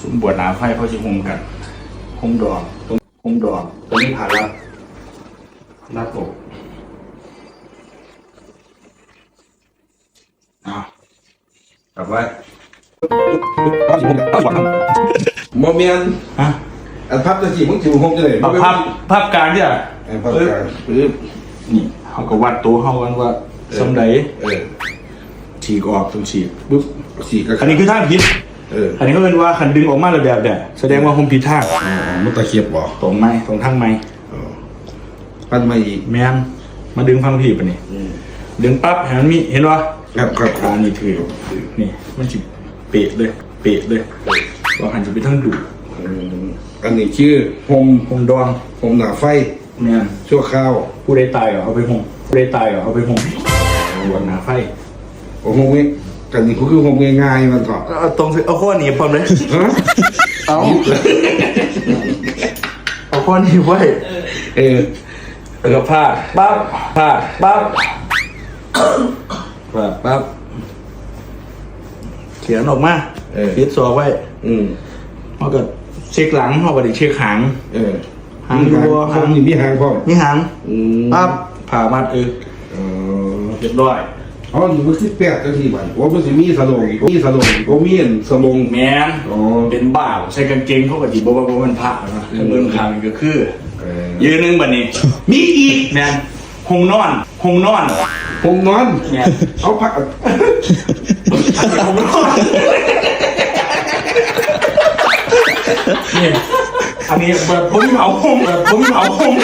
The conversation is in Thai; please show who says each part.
Speaker 1: ซุ้มบวชหนาไฟเขาจะหงกันหงดอกตรงหงดอกตรงนี้ผ่ารัดรัดอกเอ้าวกลับไว้
Speaker 2: โมเมียน
Speaker 1: ฮะ
Speaker 2: อันพับตะกี้มึงจิ๋วคงจะเลย
Speaker 1: เอาภาพภาพกลารที่อะ
Speaker 2: เออพับกลางปึ๊บ
Speaker 1: นี่เขาก็วัดตัวเขากันว่าสำได
Speaker 2: เออ
Speaker 1: ฉีกออกตรงฉีกปุ๊บ
Speaker 2: สี่กระ
Speaker 1: อันนี้คือทางผิด
Speaker 2: เออ
Speaker 1: อันนี้ก็เป็นว่าคันดึงออกมาเลยแบบเนี่ยแสดงว่าผมผิดทาง
Speaker 2: อ๋อมันตะเคียบบ่
Speaker 1: ตรงไหมตรงทางไหม
Speaker 2: อ๋อปั้นมาอีก
Speaker 1: แม่นมาดึงฟังผีปะนี่
Speaker 2: อืม
Speaker 1: ดึงปั๊บเห็นมันมีเห็นวะ
Speaker 2: ครับครับค
Speaker 1: อ่า
Speaker 2: รับ
Speaker 1: นี่ถือนี่มันจิเปะเลย เปะเลยว่าหันจะไปทั้งดู
Speaker 2: อืมอันนี้ชื่อโฮม
Speaker 1: ผมดอง
Speaker 2: โฮมหนาไฟ
Speaker 1: แม่น
Speaker 2: ชั่วข้าว
Speaker 1: ผู้ใดตายก็เอาไปหงผู้ใดตายก็เอาไปหงบวชหนาไฟ
Speaker 2: โอ้โหนี่ กันนี่คือโฮมง่ายๆมันก่อน
Speaker 1: เอาตรงสิเอาข้อหนีบพร้อมเลย
Speaker 2: ฮะ
Speaker 1: เอาเอาข้อหนีบไว้
Speaker 2: เออ
Speaker 1: แล้วก็ผ้าปั๊บผ้าปั๊บผ้าปั๊บเขียนออกมา
Speaker 2: เออ
Speaker 1: ฟิตซอกไว้
Speaker 2: อืม
Speaker 1: เขาก็เช็คหลังเขาก็ได้เช็คหาง
Speaker 2: เออ
Speaker 1: หาง
Speaker 2: มี
Speaker 1: วัว
Speaker 2: หา
Speaker 1: หาง
Speaker 2: งมีหางพ่อม
Speaker 1: นี่หาง
Speaker 2: อืม
Speaker 1: ปั๊บผ่ามัดเออ
Speaker 2: เออ
Speaker 1: เรียบร้อย
Speaker 2: อ๋อนี่มันคือแปดนาทีบันว่ามันสิมีสลงมีสลงก็มีอันสลง
Speaker 1: แมน
Speaker 2: อ๋อ
Speaker 1: เป็นบ้าใส่กางเกงเขาก็จีบอกว่าบ่มันผ้าเนาะถ้าเบิ่งขางมันก็คือ
Speaker 2: เออ
Speaker 1: ยืนหนึงบัดนี้ มีอีกแมนหงนอนหงนอน
Speaker 2: ผมนอน
Speaker 1: เนี่ย
Speaker 2: เอาผัก
Speaker 1: หงนอนนี่อันนี้แบบผมเผาหงแบบผมเผาหง